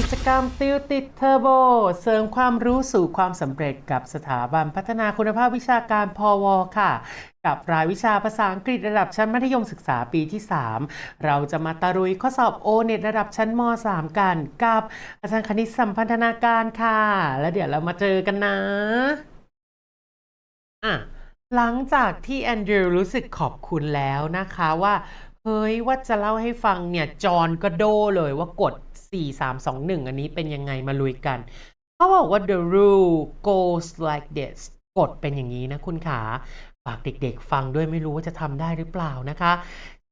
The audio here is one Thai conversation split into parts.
กิจกรรมติวติดเทอร์โบ เสริมความรู้สู่ความสำเร็จกับสถาบันพัฒนาคุณภาพวิชาการพอวค่ะ กับรายวิชาภาษาอังกฤษระดับชั้นมัธยมศึกษาปีที่ 3 เราจะมาตะรุยข้อสอบโอเน็ตระดับชั้นม .3 กันกับอาจารย์คณิตสัมพันธนาการค่ะ แล้วเดี๋ยวเรามาเจอกันนะอะหลังจากที่แอนดรูว์รู้สึกขอบคุณแล้วนะคะว่า เฮ้ยว่าจะเล่าให้ฟังเนี่ย จอนก็โดเลยว่ากฎ4 3 2 1 อันนี้เป็นยังไงมาลุยกัน เขาบอกว่า the rule goes like this กฎเป็นอย่างนี้นะคุณขาฝากเด็กๆฟังด้วยไม่รู้ว่าจะทำได้หรือเปล่านะคะ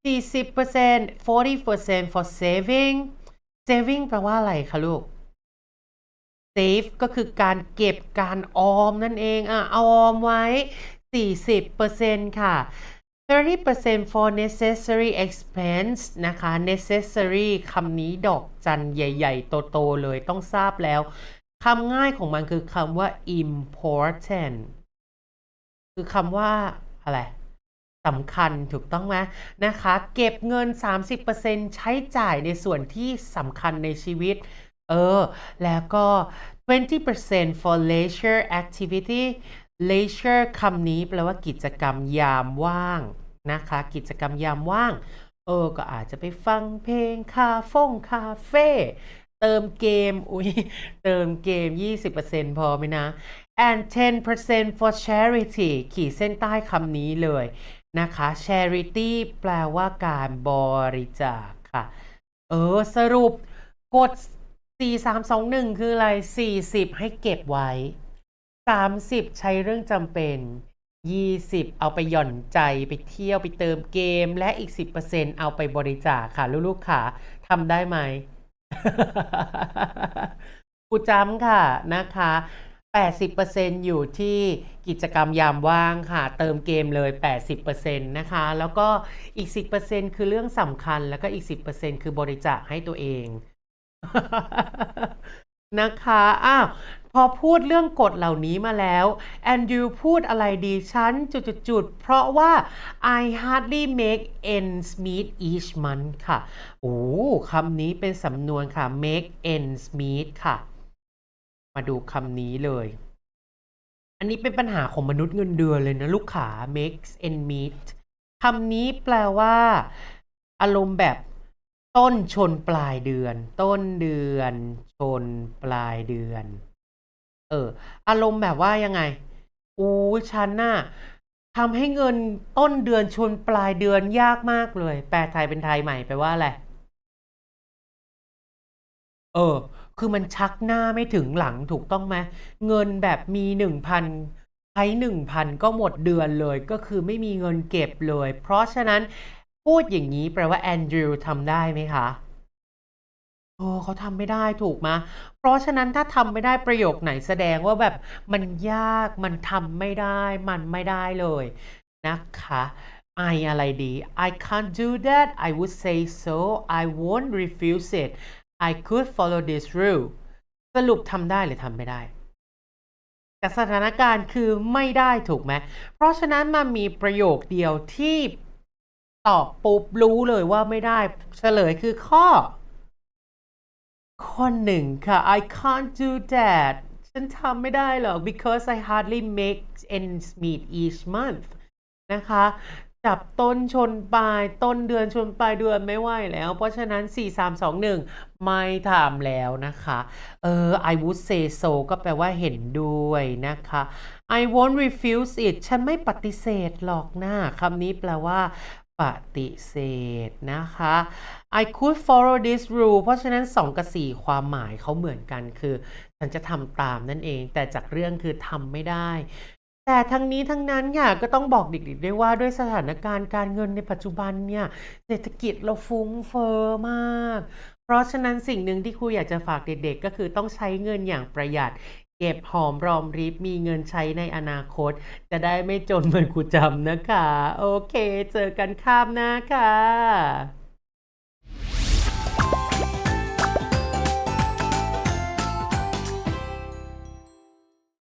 40% 40% for saving saving แปลว่าอะไรคะลูก save ก็คือการเก็บการออมนั่นเองอะเอาออมไว้ 40%ค่ะ 30% for necessary expense นะคะ necessary คำนี้ดอกจันใหญ่ ๆ โต ๆ เลยต้องทราบแล้ว คำง่ายของมันคือคำว่า important คือคำว่า อะไรสำคัญถูกต้องไหมนะคะ เก็บเงิน 30%ใช้จ่ายในส่วนที่สำคัญในชีวิต เออ แล้วก็ 20% for leisure activity leisure คำนี้แปลว่ากิจกรรมยามว่างนะคะ กิจกรรมยามว่าง เออ ก็อาจจะไปฟังเพลง คาเฟ่งคาเฟ่เติมเกม อุ้ยเติมเกม 20%พอไหมนะ and 10% for charity ขีดเส้นใต้คำนี้เลยนะคะ charity แปลว่าการบริจาคค่ะ เออ สรุปกด 4 3 2 1 คืออะไร 40 ให้เก็บไว้ 30 ใช้เรื่องจำเป็น 20 เอาไปหย่อนใจไปเที่ยวไปเติมเกม และอีก 10%เอาไปบริจาคค่ะลูกๆค่ะทำได้ไหมครูจำค่ะนะคะ80%อยู่ที่กิจกรรมยามว่างค่ะ เติมเกมเลย 80%นะคะ แล้วก็อีก 10%คือเรื่องสำคัญ แล้วก็อีก 10%คือบริจาคให้ตัวเอง นะคะ อ้าว พอพูดเรื่องกฎเหล่านี้มาแล้วแอนดรูพูดอะไรดีฉันจุดๆ เพราะว่า I hardly make ends meet each month ค่ะ โอ้คำนี้เป็นสำนวนค่ะ make ends meet ค่ะ มาดูคำนี้เลย อันนี้เป็นปัญหาของมนุษย์เงินเดือนเลยนะลูกขา make ends meet คำนี้แปลว่า อารมณ์แบบต้นชนปลายเดือน ต้นเดือน ชนปลายเดือน เออ อารมณ์แบบว่ายังไง อู้ฉันน่ะทำให้เงินต้นเดือนชนปลายเดือนยากมากเลย แปลไทยเป็นไทยใหม่แปลว่าอะไร เออ คือมันชักหน้าไม่ถึงหลังถูกต้องไหมเงินแบบมีหนึ่งพันใช้หนึ่งพันก็หมดเดือนเลย ก็คือไม่มีเงินเก็บเลย เพราะฉะนั้นพูดอย่างนี้แปลว่าแอนดรูว์ทำได้ไหมคะ โอ้เขาทำไม่ได้ถูกไหมเพราะฉะนั้นถ้าทำไม่ได้ประโยคไหนแสดงว่าแบบมันยากมันทำไม่ได้ มันไม่ได้เลยนะคะ I อะไรดี I can't do that I would say so I won't refuse it I could follow this rule สรุปทำได้หรือทำไม่ได้แต่สถานการณ์คือไม่ได้ถูกไหม เพราะฉะนั้นมันมีประโยคเดียวที่ตอบปุ๊บรู้เลยว่าไม่ได้ เฉลยคือข้อ ข้อหนึ่งค่ะ I can't do that ฉันทำไม่ได้หรอก because I hardly make ends meet each month นะคะ จับต้นชนปลาย ต้นเดือนชนปลายเดือนไม่ไหวแล้ว เพราะฉะนั้น 4 3 2 1 ไม่ทำแล้วนะคะ เออ I would say so ก็แปลว่าเห็นด้วยนะคะ I won't refuse it ฉันไม่ปฏิเสธหรอกนะคำนี้แปลว่า ปฏิเสธนะคะ I could follow this rule เพราะฉะนั้น 2 กับ 4 ความหมายเขาเหมือนกันคือ ฉันจะทำตามนั่นเอง แต่จากเรื่องคือทำไม่ได้ แต่ทั้งนี้ทั้งนั้นค่ะก็ต้องบอกเด็กๆด้วยว่าด้วยสถานการณ์การเงินในปัจจุบันเนี่ยเศรษฐกิจเราฟุ้งเฟอ้อมาก เพราะฉะนั้นสิ่งหนึ่งที่ครูอยากจะฝากเด็กๆ ก็คือต้องใช้เงินอย่างประหยัด เก็บหอมรอมริบมีเงินใช้ในอนาคต จะได้ไม่จนเหมือนกูจำนะคะ โอเค เจอกันคาบหน้าค่ะ